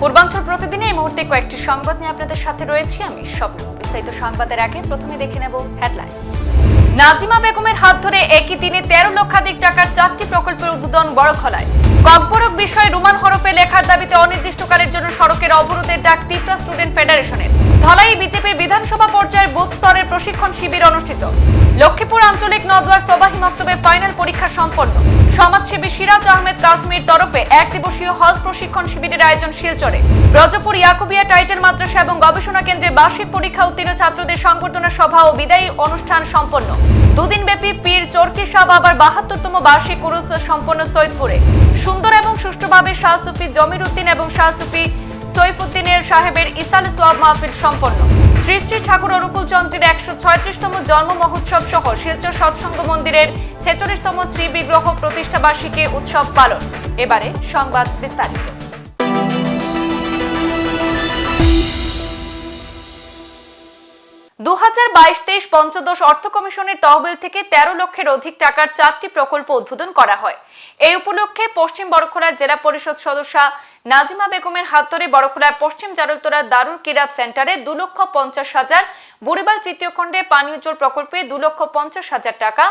পূর্বাঞ্চল প্রতিদিনে এই মুহূর্তে কয়েকটি সংবাদ নিয়ে আপনাদের সাথে রয়েছি আমি স্বপ্ন। বিস্তারিত সংবাদের আগে প্রথমে দেখে নেব হেডলাইন নাজিমা বেগমের হাত ধরে একই দিনে তেরো লক্ষাধিক টাকার চারটি প্রকল্পের উদ্বোধন বড় খলায় ককবরক বিষয়ে রুমান হরফে লেখার দাবিতে অনির্দিষ্টকালের জন্য সড়কের অবরোধের ডাক তিপ্রা স্টুডেন্ট ফেডারেশনের। ধলাই বিজেপির বিধানসভা পর্যায়ের বুথ স্তরের প্রশিক্ষণ শিবির অনুষ্ঠিত। লক্ষ্মীপুর আঞ্চলিক নদওয়ার সবাহি মক্তবে ফাইনাল পরীক্ষা সম্পন্ন। সমাজসেবী সিরাজ আহমেদ কাশ্মীর তরফে এক দিবসীয় হজ প্রশিক্ষণ শিবিরের আয়োজন শিলচরে। ব্রজপুর ইয়াকুবিয়া টাইটেল মাদ্রাসা এবং গবেষণা কেন্দ্রে বার্ষিক পরীক্ষা উত্তীর্ণ ছাত্রদের সংবর্ধনা সভা ও বিদায়ী অনুষ্ঠান সম্পন্ন। দুদিন ব্যাপী পীর চরকি শাহ বাবার বাহাত্তরতম বার্ষিক উরুস সম্পন্ন সৈয়দপুরে। সুন্দর এবং সুষ্ঠুভাবে শাহ সুফি জমির উদ্দিন এবং শাহ সুফি সৈফুদ্দিনের সাহেবের ইসাল সোয়াব মাহফিল সম্পন্ন। শ্রী শ্রী ঠাকুর অনুকূল চন্দ্রের একশো ছয়ত্রিশতম জন্ম মহোৎসব সহ শিলচর সৎসঙ্গ মন্দিরের ছেচল্লিশতম শ্রী বিগ্রহ প্রতিষ্ঠাবার্ষিকী উৎসব পালন। এবারে সংবাদ বিস্তারিত। দু হাজার বাইশ, তেইশ পঞ্চদশ অর্থ কমিশনের তহবিল থেকে তেরো লক্ষের অধিক টাকার চারটি প্রকল্প উদ্বোধন করা হয়। এই উপলক্ষে পশ্চিম বড়খলার জেলা পরিষদ সদস্যা নাজিমা বেগমের হাত ধরে বড়খলার পশ্চিম জারুলতলা দারুল কিরাত সেন্টারে দু লক্ষ পঞ্চাশ হাজার, বুড়িবাল তৃতীয় খণ্ডে পানীয় জল প্রকল্পে দু লক্ষ পঞ্চাশ হাজার টাকা,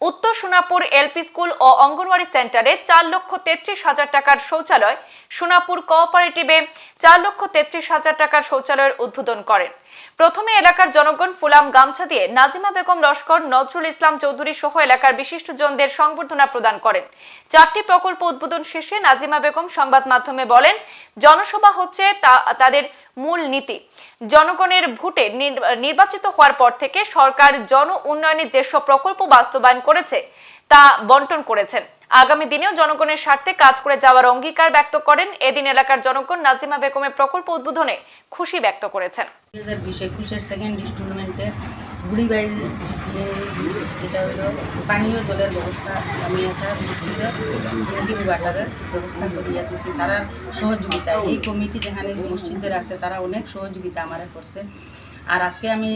উত্তর সোনাপুর এলপি স্কুল ও অঙ্গনওয়াড়ি সেন্টারে চার লক্ষ তেত্রিশ হাজার টাকার শৌচালয়, সোনাপুর কোঅপারেটিভে চার লক্ষ তেত্রিশ হাজার টাকার শৌচালয়ের উদ্বোধন করেন। প্রথমে এলাকার জনগণ ফুলাম গামছা দিয়ে নাজিমা বেগম লস্কর, নজরুল ইসলাম চৌধুরী সহ এলাকার বিশিষ্টজনদের সংবর্ধনা প্রদান করেন। চারটি প্রকল্প উদ্বোধন শেষে নাজিমা বেগম সংবাদ মাধ্যমে বলেন, জনসভা হচ্ছে তাদের মূল নীতি। জনগণের ভোটে নির্বাচিত হওয়ার পর থেকে সরকার জন উন্নয়নে যেসব প্রকল্প বাস্তবায়ন করেছে, তা বন্টন করেছেন। আগামী দিনেও জনগণের স্বার্থে কাজ করে যাওয়ার অঙ্গীকার ব্যক্ত করেন। এদিন এলাকার জনগণ নাজিমা বেগমের প্রকল্প উদ্বোধনে খুশি ব্যক্ত করেছেন। সেকেন্ড পানীয় জলের ব্যবস্থা আমি একটা ব্যবস্থা করিয়া তারা সহযোগিতা এই কমিটি যেখানে মসজিদের আছে, তারা অনেক সহযোগিতা আমার করছে। আর আজকে আমি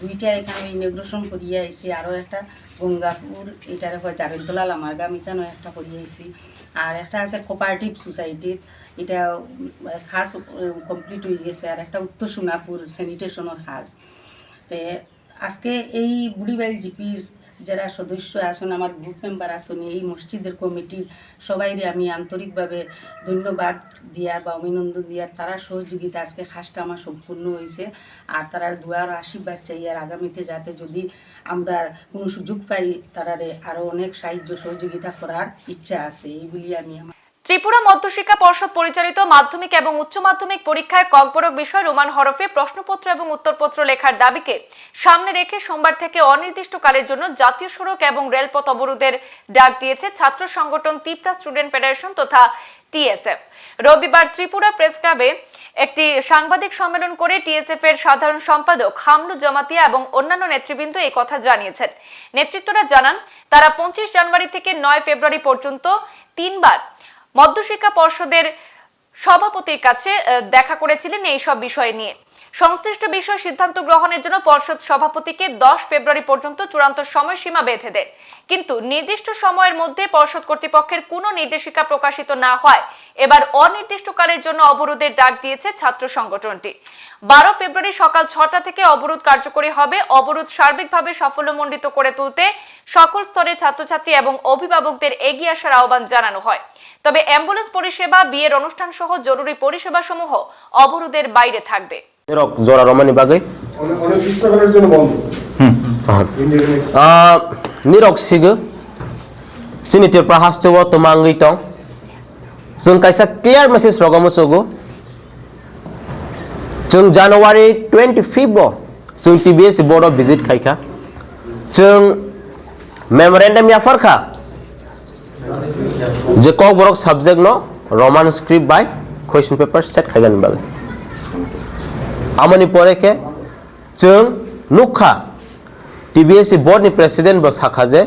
দুইটা এখানে ইনগ্রেশন করিয়ে আইছি, আরও একটা গঙ্গাপুর, এটার হয় জারেদোলাল আমার গ্রাম এখানেও একটা করিয়ে আইছি। আর একটা আছে কোপারেটিভ সোসাইটির এটা খাস কমপ্লিট হয়ে গেছে। আর একটা উত্তর সোনাপুর স্যানিটেশনের খাস। তে আজকে এই বুড়িবাইল জিপির যারা সদস্য আসন, আমার গ্রুপ মেম্বার আসুন, এই মসজিদের কমিটির সবাইরে আমি আন্তরিকভাবে ধন্যবাদ দিয়ার বা অভিনন্দন দিয়ার তারা সহযোগিতা আজকে খাসটা আমার সম্পূর্ণ হয়েছে আর তারা দুয়ার আশীর্বাদ চাই, আর আগামীতে যাতে যদি আমরা কোনো সুযোগ পাই, তারারে আরও অনেক সাহায্য সহযোগিতা করার ইচ্ছা আছে এইগুলি আমি আমার ত্রিপুরা মধ্যশিক্ষা পর্ষদ পরিচালিত মাধ্যমিক এবং উচ্চ মাধ্যমিক পরীক্ষায় ককবরক বিষয় রোমান হরফে প্রশ্নপত্র এবং উত্তরপত্র লেখার দাবিকে সামনে রেখে সোমবার থেকে অনির্দিষ্টকালের জন্য জাতীয় সড়ক এবং রেলপথ অবরোধের ডাক দিয়েছে ছাত্র সংগঠন তিপ্রা স্টুডেন্ট ফেডারেশন তথা টিএসএফ। রবিবার ত্রিপুরা প্রেস ক্লাবে একটি সাংবাদিক সম্মেলন করে টিএসএফ এর সাধারণ সম্পাদক হামলু জমাতিয়া এবং অন্যান্য নেতৃবৃন্দ এই কথা জানিয়েছেন। নেতৃত্বরা জানান, তারা পঁচিশ জানুয়ারি থেকে নয় ফেব্রুয়ারি পর্যন্ত তিনবার মধ্যশিক্ষা পর্ষদের সভাপতির কাছে দেখা করেছিলেন এই সব বিষয় নিয়ে। সংশ্লিষ্ট বিষয় সিদ্ধান্ত গ্রহণের জন্য পর্ষদ সভাপতিকে দশ ফেব্রুয়ারি পর্যন্ত চূড়ান্ত সময়সীমা বেঁধে দেয়। কিন্তু নির্দিষ্ট সময়ের মধ্যে পর্ষদ কর্তৃপক্ষের কোনো নির্দেশিকা প্রকাশিত না হয়। এবার অনির্দিষ্টকালের জন্য অবরোধের ডাক দিয়েছে ছাত্র সংগঠনটি। বারো ফেব্রুয়ারি সকাল ছটা থেকে অবরোধ কার্যকরী হবে। অবরোধ সার্বিকভাবে সাফল্যমণ্ডিত করে তুলতে সকল স্তরের ছাত্রছাত্রী এবং অভিভাবকদের এগিয়ে আসার আহ্বান জানানো হয়। তবে অ্যাম্বুলেন্স পরিষেবা বিয়ের অনুষ্ঠান সহ জরুরি পরিষেবা সমূহ অবরোধের বাইরে থাকবে rok zora romani bagai অনেক অনির্দিষ্টকালের জন্য বন্ধ Indian uh, nirok sigo chini tir prahas chewo to mangai tong जों kaisa clear message rogomo sogo जों January 25 bo जों TBS board of visit खाइखा जों memorandum ya farkha যে কক বরক সাবজেক্ট ন Roman script by question paper set খাইগানি বাগে amani poreke जों नुखा टिबिएससि बोर्डनि president बो साखाजे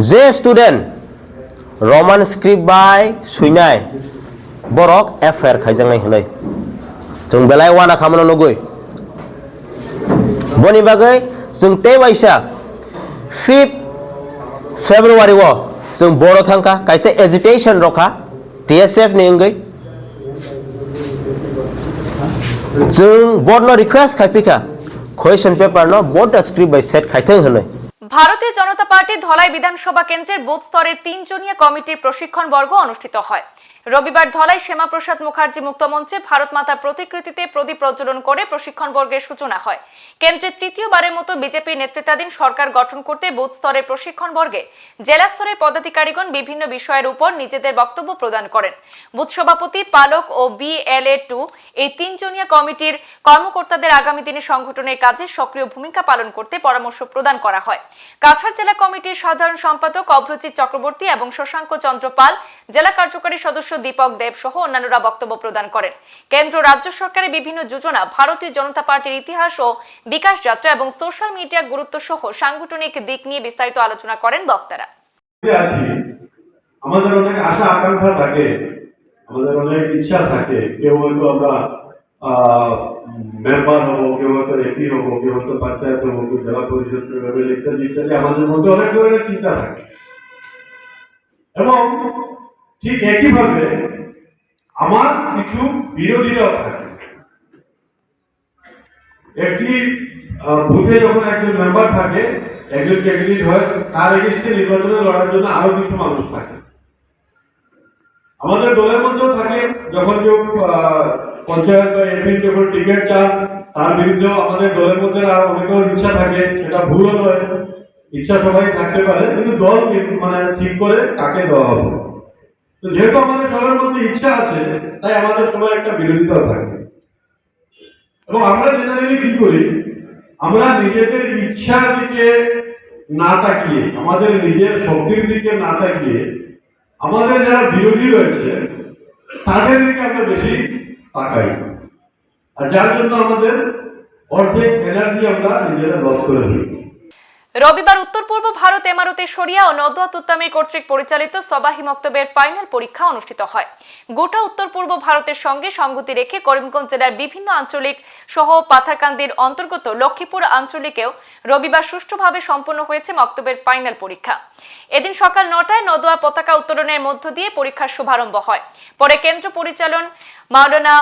जे student Raman script bye सुइनाय बरक FIR खाइजांनाय होनै जों बेलाय वाना खामानो नगै बनि बागै जों ते बायसा फिफ्थ फेब्रुवारि वो जों बर' थांखा कायसे एजिटेशन रखा टीएसएफ नि अंगै जों बर्न रिक्वेस्ट खायफिका क्वेश्चन पेपर न बोर्ड स्क्रिप्ट बाय सेट खायथों होनै ভারতীয় জনতা পার্টি ধলাই বিধানসভা কেন্দ্রের বুথ স্তরে তিনজনীয় কমিটির প্রশিক্ষণ বর্গ অনুষ্ঠিত হয় রবিবার ধলাই শ্যামাপ্রসাদ মুখার্জি মুক্ত মঞ্চে ভারত মাতার প্রতিকৃতিতে প্রদীপ প্রজ্বলন করে প্রশিক্ষণ বর্গের সূচনা হয়। কেন্দ্রের তৃতীয়বারের মতো বিজেপি নেতৃত্বাধীন সরকার গঠন করতে বুথ স্তরের প্রশিক্ষণ বর্গে জেলা স্তরের পদাধিকারীগণ বিভিন্ন বিষয়ের উপর নিজেদের বক্তব্য প্রদান করেন। বুথ সভাপতি, পালক ও বিএলএ টু এই তিনজনীয়া কমিটির কর্মকর্তাদের আগামী দিনে সংগঠনের কাজে সক্রিয় ভূমিকা পালন করতে পরামর্শ প্রদান করা হয়। কাছাড় জেলা কমিটির সাধারণ সম্পাদক অভ্রজিৎ চক্রবর্তী এবং শশাঙ্ক চন্দ্র পাল জেলা কার্যকারী সদস্য দীপক দেব সহ অন্যান্যরা বক্তব্য প্রদান করেন। কেন্দ্র রাজ্য সরকারের বিভিন্ন যোজনা, ভারতীয় জনতা পার্টির ইতিহাস ও বিকাশ যাত্রা এবং সোশ্যাল মিডিয়া গুরুত্ব সহ সাংগঠনিক দিক নিয়ে বিস্তারিত আলোচনা করেন বক্তারা। আমাদের অনেক আশা, আকাঙ্ক্ষা থাকে। আমাদের অনেক ইচ্ছা থাকে। কেউ হয়তো আমরা মেম্বার হব, কেউ হয়তো এপি হব, কেউ হয়তো পঞ্চায়েত হব, কেউ জেলা পরিষদ ইত্যাদি ইত্যাদি। আমাদের মধ্যে অনেক ধরনের চিন্তা থাকে। এবং ঠিক একইভাবে আমার কিছু বিরোধীরাও থাকে। একটি বুথে যখন একজন মেম্বার থাকে, একজন ক্যান্ডিডেট হয়, তার এগেস্টে নির্বাচনে লড়ার জন্য আরও কিছু মানুষ থাকে। আমাদের দলের মধ্যেও থাকে, যখন কেউ পঞ্চায়েত বা এমপি যখন টিকিট চান, তার বিরুদ্ধেও আমাদের দলের মধ্যে আর অনেকের ইচ্ছা থাকে, সেটা ভুলও নয়। ইচ্ছা সবাই থাকতে পারে, কিন্তু দল মানে ঠিক করে কাকে দেওয়া হবে। যেহেতু আমাদের সবার মধ্যে ইচ্ছা আছে, তাই আমাদের সবাই একটা বিরোধিতাও থাকে এবং আমরা জেনারেলি কি করি, আমরা নিজেদের ইচ্ছার দিকে না তাকিয়ে, আমাদের নিজের শক্তির দিকে না তাকিয়ে, আমাদের যারা বিরোধী রয়েছে, তাদের দিকে আমরা বেশি তাকাই। আর যার জন্য আমাদের অর্ধেক এনার্জি আমরা নিজেরা লস করে দিই রবিবার উত্তর পূর্ব ভারত এমারতে সরিয়া ও নদুয়া তুত্তামি কর্তৃক পরিচালিত সবাহি মক্তবের ফাইনাল পরীক্ষা অনুষ্ঠিত হয়। গোটা উত্তর পূর্ব ভারতের সঙ্গে সংগতি রেখে করিমগঞ্জ জেলার বিভিন্ন আঞ্চলিক সহ পাথারকান্দির অন্তর্গত লক্ষ্মীপুর আঞ্চলিকেও রবিবার সুষ্ঠুভাবে সম্পন্ন হয়েছে মক্তবের ফাইনাল পরীক্ষা। এদিন সকাল নটায় নদুয়া পতাকা উত্তোলনের মধ্য দিয়ে পরীক্ষার শুভারম্ভ হয়। পরে কেন্দ্র পরিচালন মাওলানা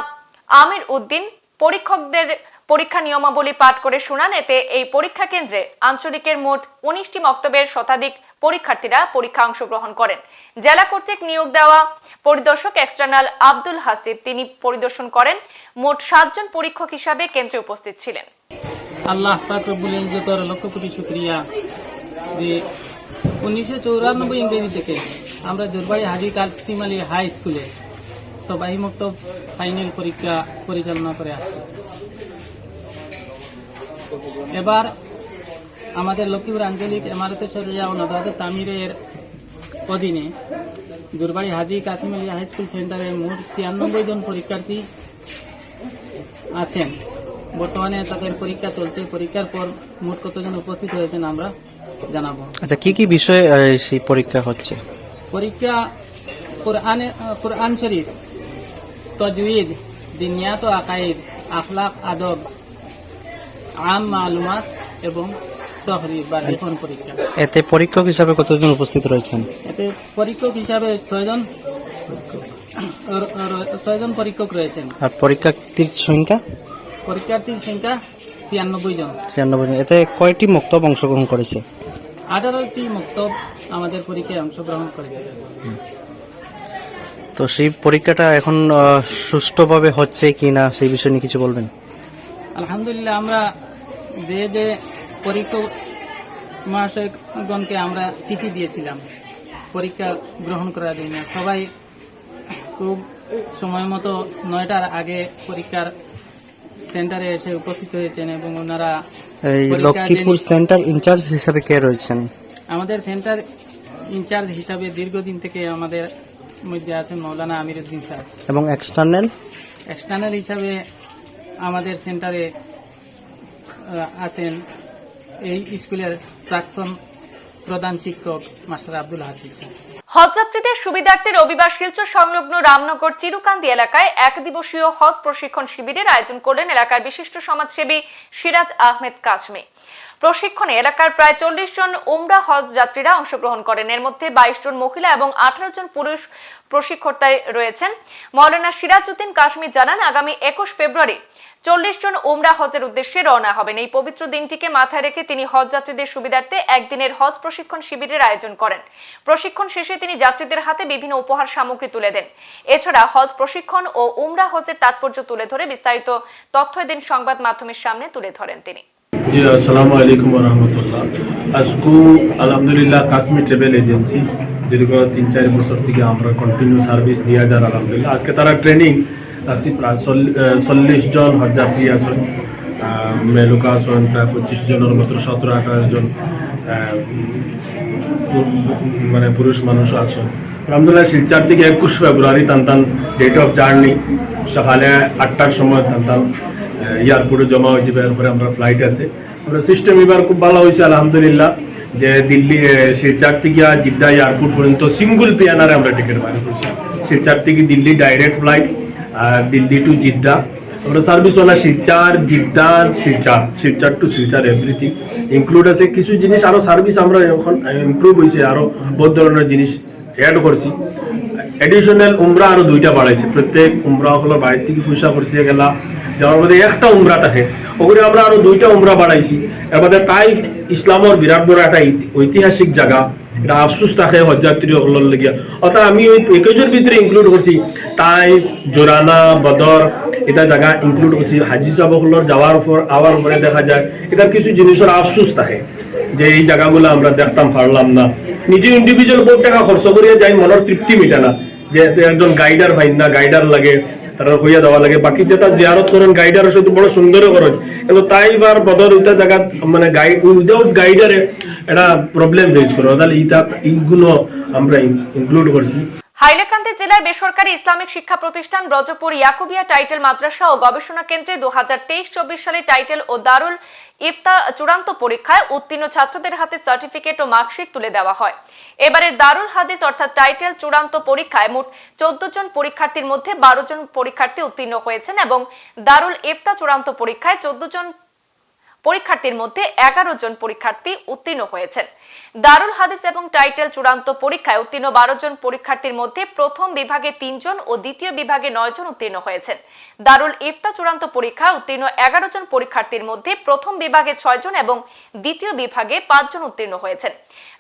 আমির উদ্দিন, পরীক্ষকদের পরীক্ষা নিয়মাবলী পাঠ করে শোনান। এতে এই পরীক্ষা কেন্দ্রে আঞ্চলিকের মোট উনিশটি মক্তবের শতাধিক পরীক্ষার্থীরা পরীক্ষা অংশগ্রহণ করেন। জেলা কর্তৃক নিয়োগ দেওয়া পরিদর্শক এক্সটার্নাল আব্দুল হাসিব, তিনি পরিদর্শন করেন। মোট সাতজন পরীক্ষক হিসাবে কেন্দ্রে উপস্থিত ছিলেন। আল্লাহ লক্ষ কোটি শুক্রিয়া যে উনিশশো চৌরানব্বই ইংরেজি থেকে আমরা জোরবাড়ি হাজি কালসিম আলী হাই স্কুলে সবাই মুক্ত ফাইনাল পরীক্ষা পরিচালনা করে আসতেছি এবার আমাদের লক্ষ্মীপুর আঞ্চলিক এমারতে সরিয়া ও তামিরের অধীনে জোরবাড়ি হাজি কাসিম আলী হাই স্কুল সেন্টারে মোট ছিয়ানব্বই জন পরীক্ষার্থী আছেন। বর্তমানে তাদের পরীক্ষা চলছে। পরীক্ষার পর মোট কতজন উপস্থিত হয়েছেন আমরা জানাব। আচ্ছা কি কি বিষয়ে সেই পরীক্ষা হচ্ছে? পরীক্ষা কোরআনে কোরআন শরীফ তজউদ দিনিয়াত আকাইদ আখলাক আদব আম মালুমাত এবং তহরির বা লিখন পরীক্ষা। এতে পরীক্ষক হিসাবে কতজন উপস্থিত রয়েছেন? এতে পরীক্ষক হিসাবে ছয়জন ছয়জন পরীক্ষক রয়েছেন। আর পরীক্ষার্থীর সংখ্যা? পরীক্ষার্থীর সংখ্যা ছিয়ানব্বই জন। ছিয়ানব্বই জন। এতে কয়টি মক্তব অংশগ্রহণ করেছে? আঠারোটি মক্তব আমাদের পরীক্ষায় অংশগ্রহণ করেছে। তো সেই পরীক্ষাটা এখন সুষ্ঠুভাবে হচ্ছে কি না সেই বিষয় নিয়ে কিছু বলবেন? আলহামদুলিল্লাহ আমরা যে যে পরীক্ষক মহাশয়গণকে আমরা চিঠি দিয়েছিলাম পরীক্ষা গ্রহণ করার জন্য। সবাই খুব সময় মতো নয়টার আগে পরীক্ষার সেন্টারে এসে উপস্থিত হয়েছেন এবং ওনারা লক্ষ্মীপুর সেন্টার ইনচার্জ হিসাবে কে রয়েছেন? আমাদের সেন্টার ইনচার্জ হিসাবে দীর্ঘদিন থেকে আমাদের মধ্যে আছেন মৌলানা আমিরুদ্দিন স্যার। এবং এক্সটার্নাল এক্সটার্নাল হিসাবে আমাদের সেন্টারে আছেন এই স্কুলের প্রাক্তন প্রধান শিক্ষক মাস্টার আব্দুল হাসিব স্যার। হজযাত্রীদের সুবিধার্থে রবিবার শিলচর সংলগ্ন রামনগর চিরুকান্দি এলাকায় এক দিবসীয় হজ প্রশিক্ষণ শিবিরের আয়োজন করলেন এলাকার বিশিষ্ট সমাজসেবী সিরাজ আহমেদ কাজমি। প্রশিক্ষণে এলাকার প্রায় চল্লিশ জন উমরা হজ যাত্রীরা অংশগ্রহণ করেন। এর মধ্যে বাইশ জন মহিলা এবং আঠারো জন পুরুষ প্রশিক্ষকতায় রয়েছেন। মৌলানা সিরাজউদ্দিন কাশ্মীর জানান, আগামী একুশ ফেব্রুয়ারি চল্লিশ জন উমরা হজের উদ্দেশ্যে রওনা হবেন। এই পবিত্র দিনটিকে মাথায় রেখে তিনি হজ যাত্রীদের সুবিধার্থে একদিনের হজ প্রশিক্ষণ শিবিরের আয়োজন করেন। প্রশিক্ষণ শেষে তিনি যাত্রীদের হাতে বিভিন্ন উপহার সামগ্রী তুলে দেন। এছাড়া হজ প্রশিক্ষণ ও উমরা হজের তাৎপর্য তুলে ধরে বিস্তারিত তথ্য এদিন সংবাদ মাধ্যমের সামনে তুলে ধরেন তিনি। जी আসসালামু আলাইকুম রহমতুল্লাহ। আজকু আলহামদুলিল্লাহ কাশ্মীর ট্রাভেল এজেন্সি দীর্ঘ তিন চার বছর থেকে আমরা কন্টিনিউ সার্ভিস দিয়া যার আলহামদুলিল্লাহ। আজকে তারা ট্রেনিং প্রায় চল্লিশ জন হজযাত্রী আছেন। আহ, মেলুকা আছেন প্রায় পঁচিশ জনের মতো সতেরো আঠারো জন মানে পুরুষ মানুষ আছেন। আলহামদুলিল্লাহ শিলচার থেকে একুশ ফেব্রুয়ারি তান তান ডেট অফ জার্নি সকালে আটটার সময় তান তান এয়ারপোর্টে জমা হয়েছে এরপরে আমরা ফ্লাইট আছে। আমরা সিস্টেম এবার খুব ভালো হয়েছে আলহামদুলিল্লাহ যে দিল্লি শিলচার থেকে জিদ্দা এয়ারপোর্ট পর্যন্ত সিঙ্গুল পিয়ানারে আমরা টিকিট বাই করছি শিলচার থেকে Delhi direct flight Delhi to Jeddah. আমরা service OLA Silchar, Jeddah, Silchar Silchar to Silchar everything include আছে কিছু জিনিস, আরও সার্ভিস আমরা এখন ইমপ্রুভ হয়েছে আরও বহুত ধরনের জিনিস অ্যাড করছি। এডিশনাল উমরা আরও দুইটা বাড়াইছে। প্রত্যেক উমরা হলো বাইরে থেকে পয়সা করছে গেলা। যাওয়ার মধ্যে একটা উমরা থাকে, ওগুলো আমরা আরও দুইটা উমরা বাড়াইছি। এর মধ্যে তাই ইসলামর বিরাট বড় একটা ঐতিহাসিক জায়গা। এটা আফসুস থাকে হজযাত্রী হলোর লেগিয়া অর্থাৎ আমি ওই প্যাকেজের ভিতরে ইনক্লুড করছি, তাই জোরানা, বদর, এটা জায়গা ইনক্লুড করছি। হাজি সাহেব হলোর যাওয়ার উপর, আওয়ার উপরে দেখা যায় এটার কিছু জিনিসের আফসুস থাকে যে এই জায়গাগুলো আমরা দেখতাম, পারলাম না। নিজে ইন্ডিভিজুয়াল বহুত টাকা খরচ করিয়া যাই মনের তৃপ্তি মিটে না। যে একজন গাইডার ভাই না গাইডার লাগে। তারা হইয়া দেওয়া লাগে। বাকি জিয়ারত করেন বড় সুন্দর করেন। কিন্তু তাই বার বদর ইতা জায়গা মানে উইদাউট গাইডারে এটা প্রবলেম ফেস তাহলে ইতা এইগুলো আমরা ইনক্লুড করছি হাইলাকান্দি জেলার বেসরকারি ইসলামিক শিক্ষা প্রতিষ্ঠান ব্রজপুর ইয়াকুবিয়া টাইটেল মাদ্রাসা ও গবেষণা কেন্দ্রে দু হাজার তেইশ চব্বিশ সালে টাইটেল ও দারুল ইফতা চূড়ান্ত পরীক্ষায় উত্তীর্ণ ছাত্রদের হাতে সার্টিফিকেট ও মার্কশিট তুলে দেওয়া হয়। এবারের দারুল হাদিস অর্থাৎ টাইটেল চূড়ান্ত পরীক্ষায় মোট চোদ্দ জন পরীক্ষার্থীর মধ্যে বারো জন পরীক্ষার্থী উত্তীর্ণ হয়েছেন এবং দারুল ইফতা চূড়ান্ত পরীক্ষায় চোদ্দ জন পরীক্ষার্থীর মধ্যে এগারো জন পরীক্ষার্থী উত্তীর্ণ হয়েছেন। দারুল হাদিস এবং টাইটেল চূড়ান্ত পরীক্ষায় উত্তীর্ণ বারো জন পরীক্ষার্থীর মধ্যে প্রথম বিভাগে তিনজন ও দ্বিতীয় বিভাগে নয় জন উত্তীর্ণ হয়েছেন। দারুল ইফতা চূড়ান্ত পরীক্ষায় উত্তীর্ণ এগারো জন পরীক্ষার্থীর মধ্যে প্রথম বিভাগে ছয় জন এবং দ্বিতীয় বিভাগে পাঁচজন উত্তীর্ণ হয়েছেন।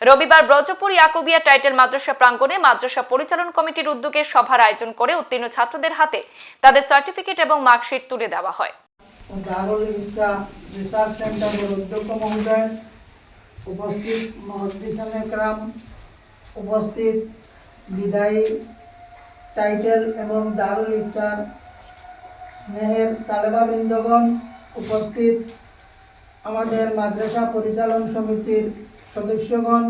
রবিবার ব্রজপুর ইয়াকুবিয়া টাইটেল মাদ্রাসা প্রাঙ্গণে মাদ্রাসা পরিচালন কমিটির উদ্যোগে সভার আয়োজন করে উত্তীর্ণ ছাত্রদের হাতে তাদের সার্টিফিকেট এবং মার্কশিট তুলে দেওয়া হয়। দারুল ইফতা রিসার্চ সেন্টারের অধ্যক্ষ মহোদয়, উপস্থিত একরাম উপস্থিত বিদায়ী টাইটেল এবং দারুল ইফতার স্নেহের তালেবা বৃন্দগণ উপস্থিত আমাদের মাদ্রাসা পরিচালন সমিতির সদস্যগণ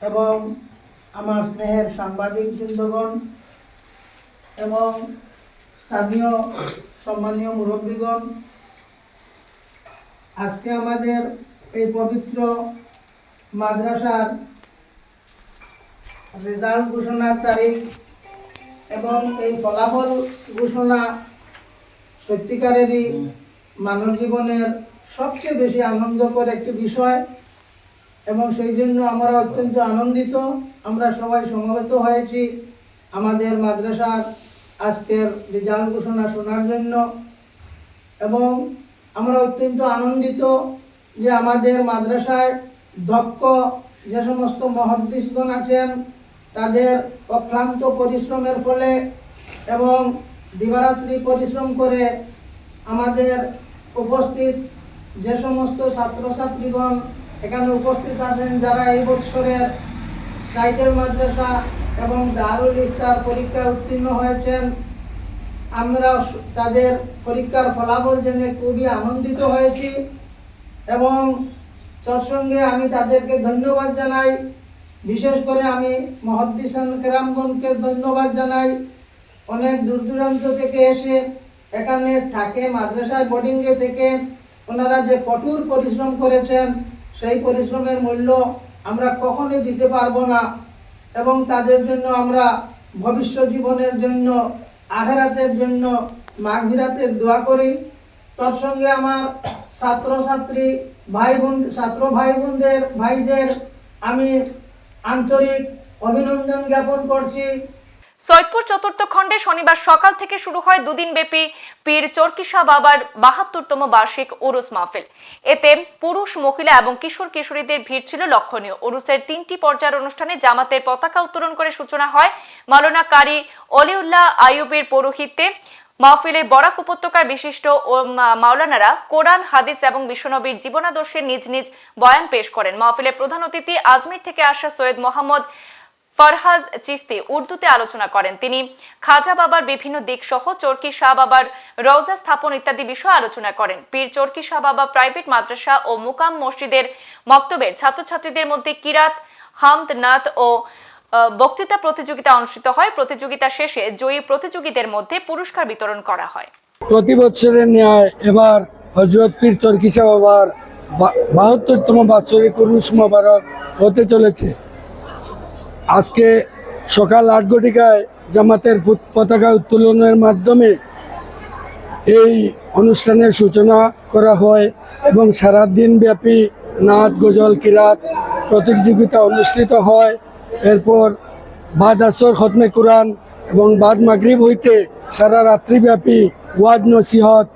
এবং আমার স্নেহের সাংবাদিক বৃন্দগণ এবং স্থানীয় সম্মানীয় মুরব্বীগণ আজকে আমাদের এই পবিত্র মাদ্রাসার রেজাল্ট ঘোষণার তারিখ এবং এই ফলাফল ঘোষণা সত্যিকারেরই মানব জীবনের সবচেয়ে বেশি আনন্দকর একটি বিষয় এবং সেই জন্য আমরা অত্যন্ত আনন্দিত। আমরা সবাই সমবেত হয়েছি আমাদের মাদ্রাসার আজকের রেজাল্ট ঘোষণা শোনার জন্য এবং আমরা অত্যন্ত আনন্দিত যে আমাদের মাদ্রাসায় দক্ষ যে সমস্ত মহাদ্দিসগণ আছেন, তাদের অক্লান্ত পরিশ্রমের ফলে এবং দিবারাত্রি পরিশ্রম করে আমাদের উপস্থিত যে সমস্ত ছাত্রছাত্রীগণ এখানে উপস্থিত আছেন, যারা এই বৎসরের টাইটেল মাদ্রাসা এবং দারুল ইফতার পরীক্ষায় উত্তীর্ণ হয়েছেন আমরা তাদের পরীক্ষার ফলাফল জেনে খুবই আনন্দিত হয়েছি এবং তৎসঙ্গে আমি তাদেরকে ধন্যবাদ জানাই। বিশেষ করে আমি মহদ্দিসান কেরামগণকে ধন্যবাদ জানাই। অনেক দূর দূরান্ত থেকে এসে এখানে থাকে, মাদ্রাসায় বোর্ডিংয়ে থেকে। ওনারা যে কঠোর পরিশ্রম করেছেন, সেই পরিশ্রমের মূল্য আমরা কখনোই দিতে পারব না এবং তাদের জন্য আমরা ভবিষ্যৎ জীবনের জন্য আখেরাতের জন্য মাঘিরাতের দোয়া করি। তোর সঙ্গে আমার ছাত্রছাত্রী ভাই বোন ছাত্র ভাই বোনদের ভাইদের আমি আন্তরিক অভিনন্দন জ্ঞাপন করছি। সৈয়দপুর চতুর্থ খণ্ডে শনিবার সকাল থেকে শুরু হয় দুদিন ব্যাপী পীর চরকিশা বাবার বাহাত্তরতম বার্ষিক উরুস মাহফিল। এতে পুরুষ, মহিলা এবং কিশোর কিশোরীদের ভিড় ছিল লক্ষণীয়। উরুসের তিনটি পর্যায়ের অনুষ্ঠানে জামাতের পতাকা উত্তোলন করে সূচনা হয় মাওলানা কারি অলিউল্লাহ আইয়ুবের পৌরোহিত্যে মাহফিলের বরাক উপত্যকার বিশিষ্ট মাওলানারা কোরআন, হাদিস এবং বিশ্বনবীর জীবনাদর্শের নিজ নিজ বয়ান পেশ করেন। মাহফিলের প্রধান অতিথি আজমির থেকে আসা সৈয়দ মোহাম্মদ ফরহাজ চিস্তি উর্দুতে আলোচনা করেন তিনি। খাজা বাবার বিভিন্ন দিক সহ চরকি শাহ বাবার রওজা স্থাপন ইত্যাদি বিষয়ে আলোচনা করেন। পীর চরকি শাহ বাবা প্রাইভেট মাদ্রাসা ও মুকাম মসজিদের মক্তবের ছাত্রছাত্রীদের মধ্যে কিরাত হামদ নাত ও বক্তৃতা প্রতিযোগিতা অনুষ্ঠিত হয়। প্রতিযোগিতা শেষে জয়ী প্রতিযোগীদের মধ্যে পুরস্কার বিতরণ করা হয়। প্রতি বছরের ন্যায় এবার হজরত পীর চরকিসা বাবার বাহাত্তরতম বাৎসরিক উরুস মোবারক হতে চলেছে। আজকে সকাল আট ঘটিকায় জামাতের পুত- পতাকা উত্তোলনের মাধ্যমে এই অনুষ্ঠানের সূচনা করা হয় এবং সারা দিন ব্যাপী নাচ, গজল, কিরাত প্রতিযোগিতা অনুষ্ঠিত হয়। এরপর বাদ আসর, খতমে কোরআন এবং বাদ মাগরিব হইতে সারা রাত্রিব্যাপী ওয়াজ নসিহত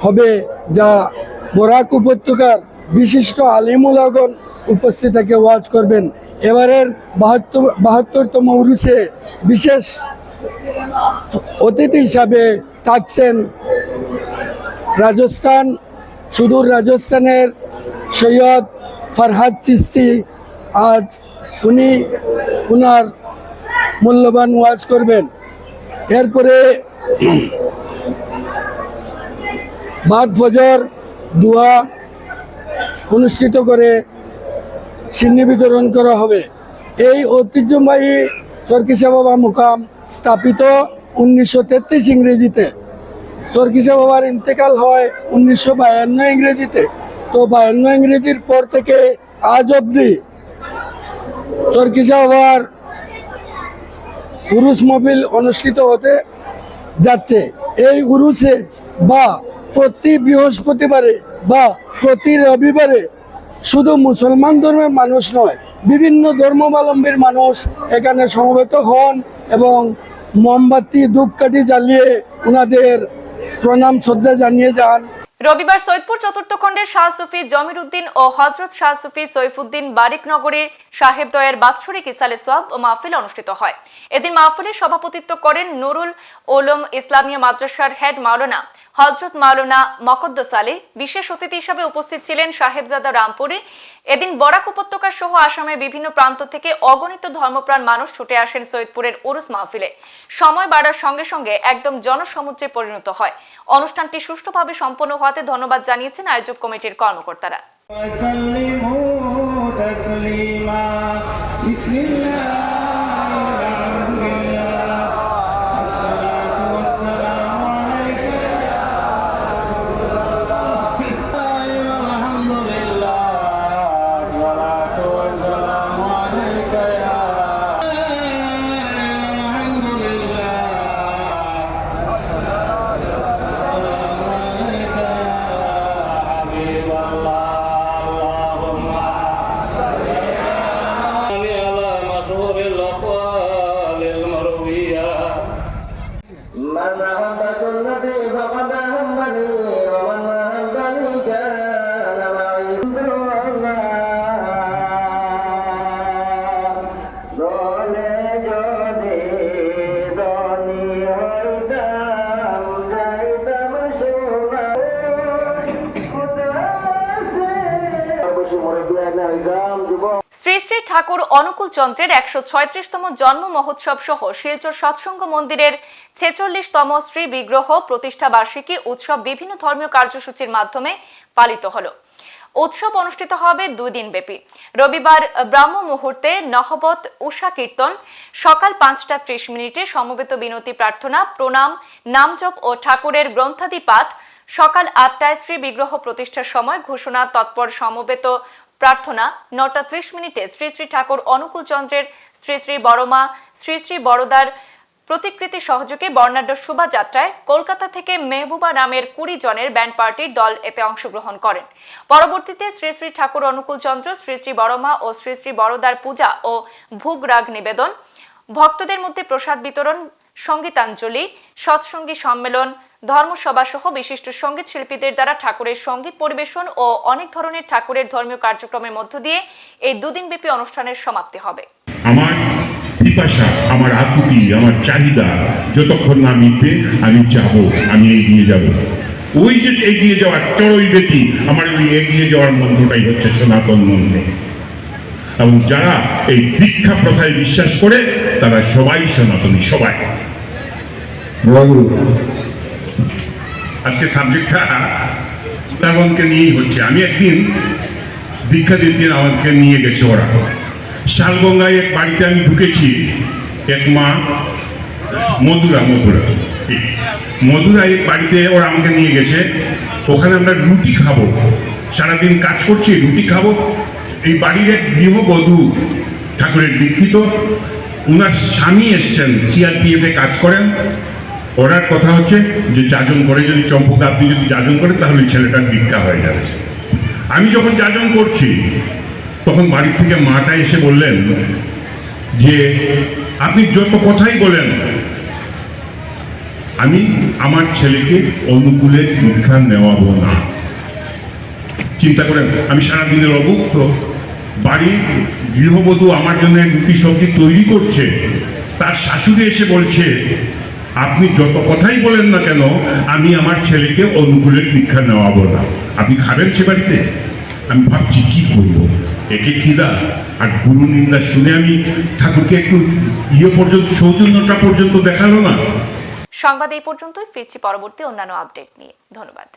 হবে, যা বরাক উপত্যকার বিশিষ্ট আলিমুলাগন উপস্থিত থেকে ওয়াজ করবেন। এবারের বাহাত্তর, বাহাত্তরতম উরুসে বিশেষ অতিথি হিসাবে থাকছেন রাজস্থান, সুদূর রাজস্থানের সৈয়দ ফরহাদ চিস্তি। আজ উনি উনার মূল্যবান ওয়াজ করবেন। এরপরে বাদ ফজর দোয়া অনুষ্ঠিত করে সিন্নি বিতরণ করা হবে। এই ঐতিহ্যবাহী চরকিসা বাবা মুকাম স্থাপিত উনিশশো তেত্রিশ ইংরেজিতে। চরকিসা বাবার ইন্তেকাল হয় উনিশশো বায়ান্ন ইংরেজিতে। তো বায়ান্ন ইংরেজির পর থেকে আজ অবধি চরকিসা বাবার উরুস মবিল অনুষ্ঠিত হতে যাচ্ছে। এই উরুসে বা প্রতি বৃহস্পতিবারে বা প্রতি রবিবারে শুধু মুসলমান ধর্মের মানুষ নয়, বিভিন্ন ধর্মাবলম্বীর মানুষ এখানে সমবেত হন এবং মোমবাতি, ধূপকাঠি জ্বালিয়ে ওনাদের প্রণাম, শ্রদ্ধা জানিয়ে যান। রবিবার সৈয়দপুর চতুর্থ খণ্ডের শাহ সুফি জমির উদ্দিন ও হজরত শাহ সুফি সৈফুদ্দিন বারিকনগরে সাহেবদয়ের বাৎসরিক ইসালে সোয়াব ও মাহফিল অনুষ্ঠিত হয়। এদিন মাহফিলের সভাপতিত্ব করেন নুরুল ওলম ইসলামিয়া মাদ্রাসার হেড মাওলানা হজরত মাওলানা মকদ্দস আলী বিশেষ অতিথি হিসাবে উপস্থিত ছিলেন সাহেবজাদা রামপুরে। এদিন বরাক উপত্যকা সহ আসামের বিভিন্ন প্রান্ত থেকে অগণিত ধর্মপ্রাণ মানুষ ছুটে আসেন সৈয়দপুরের উরুস মাহফিলে। সময় বাড়ার সঙ্গে সঙ্গে একদম জনসমুদ্রে পরিণত হয়। অনুষ্ঠানটি সুষ্ঠুভাবে সম্পন্ন হওয়াতে ধন্যবাদ জানিয়েছেন আয়োজক কমিটির কর্মকর্তারা। ঠাকুর অনুকূল চন্দ্রের একশো ছয়ত্রিশতম জন্ম মহোৎসব সহ শিলচর সৎসঙ্গ মন্দিরের ছেচল্লিশতম শ্রী বিগ্রহ প্রতিষ্ঠা বার্ষিকী উৎসব বিভিন্ন ধর্মীয় কার্যসূচির মাধ্যমে পালিত হলো। উৎসব অনুষ্ঠিত হবে দুই দিন ব্যাপী রবিবার ব্রাহ্ম মুহূর্তে নহবত উষা কীর্তন, সকাল পাঁচটা ত্রিশ মিনিটে সমবেত বিনতি প্রার্থনা, প্রণাম, নামজপ ও ঠাকুরের গ্রন্থাদি পাঠ, সকাল আটটায় শ্রী বিগ্রহ প্রতিষ্ঠার সময় ঘোষণা, তৎপর সমবেত প্রার্থনা নটা ত্রিশ মিনিটে শ্রী শ্রী ঠাকুর অনুকূল চন্দ্রের শ্রী শ্রী বড়মা, শ্রী শ্রী বড়দার প্রতিকৃতি সহযোগে বর্ণাঢ্য শোভাযাত্রায় কলকাতা থেকে মেহবুবা নামের কুড়ি জনের ব্যান্ড পার্টির দল এতে অংশগ্রহণ করেন। পরবর্তীতে শ্রী শ্রী ঠাকুর অনুকূল চন্দ্র, শ্রী শ্রী বড়মা ও শ্রী শ্রী বড়দার পূজা ও ভোগ রাগ নিবেদন। ভক্তদের মধ্যে প্রসাদ বিতরণ, সঙ্গীতাঞ্জলি, সৎসঙ্গী সম্মেলন ধর্মসভা সহ বিশিষ্ট সংগীত শিল্পীদের দ্বারা ঠাকুরের সংগীত পরিবেশন ও অনেক ধরনের ঠাকুরের ধর্মীয় কার্যক্রমের মধ্য দিয়ে এই দুদিনব্যাপী অনুষ্ঠানের সমাপ্তি হবে। আমার পিপাসা আমার আকুতি আমার চাহিদা যতক্ষণ না মিটবে আমি যাব আমি এগিয়ে যাব। ওই যে এগিয়ে যাওয়ার চড়ই বেটি আমার ওই এগিয়ে যাওয়ার মন্ত্রটাই হচ্ছে সনাতন মন্ত্র। এবং যারা এই দীক্ষা প্রথায় বিশ্বাস করে তারা সবাই সনাতনী সবাই। আজকে সাবজেক্টটা বৃন্দাবনকে নিয়েই হচ্ছে। আমি একদিন দীক্ষা দিতে আমাকে নিয়ে গেছে ওরা। শালগঙ্গায় এক বাড়িতে আমি ঢুকেছি। এক মা, মধুরা মধুরা। মধুরা এক বাড়িতে ওরা আমাকে নিয়ে গেছে। ওখানে আমরা রুটি খাব। সারাদিন কাজ করছি, রুটি খাব। এই বাড়ির এক গৃহবধূ ঠাকুরের দীক্ষিত ওনার স্বামী এসছেন সিআরপিএফ কাজ করেন। ওনার কথা হচ্ছে যে যাজন করে যদি চম্পক, আপনি যদি যাজন করেন, তাহলে ছেলেটার দীক্ষা হয়ে যাবে। আমি যখন যাজন করছি, তখন বাড়ি থেকে মাটা এসে বললেন যে, আপনি যত কথাই বলেন, আমি আমার ছেলেকে অনুকূলে দীক্ষা নেওয়াবো না। চিন্তা করেন, আমি সারাদিনের অভুক্ত বাড়ির গৃহবধূ আমার জন্য রুটি সবজি তৈরি করছে, তার শাশুড়ি এসে বলছে আপনি যত কথাই বলেন না কেন, আমি আমার ছেলেকে অনুকূলের দীক্ষা নেওয়াবো না। আপনি খাবেন সে বাড়িতে? আমি ভাবছি, কি করব? একে কিদা আর গুরু নিন্দা শুনে আমি ঠাকুরকে একটু ইয়ে পর্যন্ত, সৌজন্যটা পর্যন্ত দেখাল না। সংবাদ এই পর্যন্তই। ফিরছি পরবর্তী অন্যান্য আপডেট নিয়ে। ধন্যবাদ।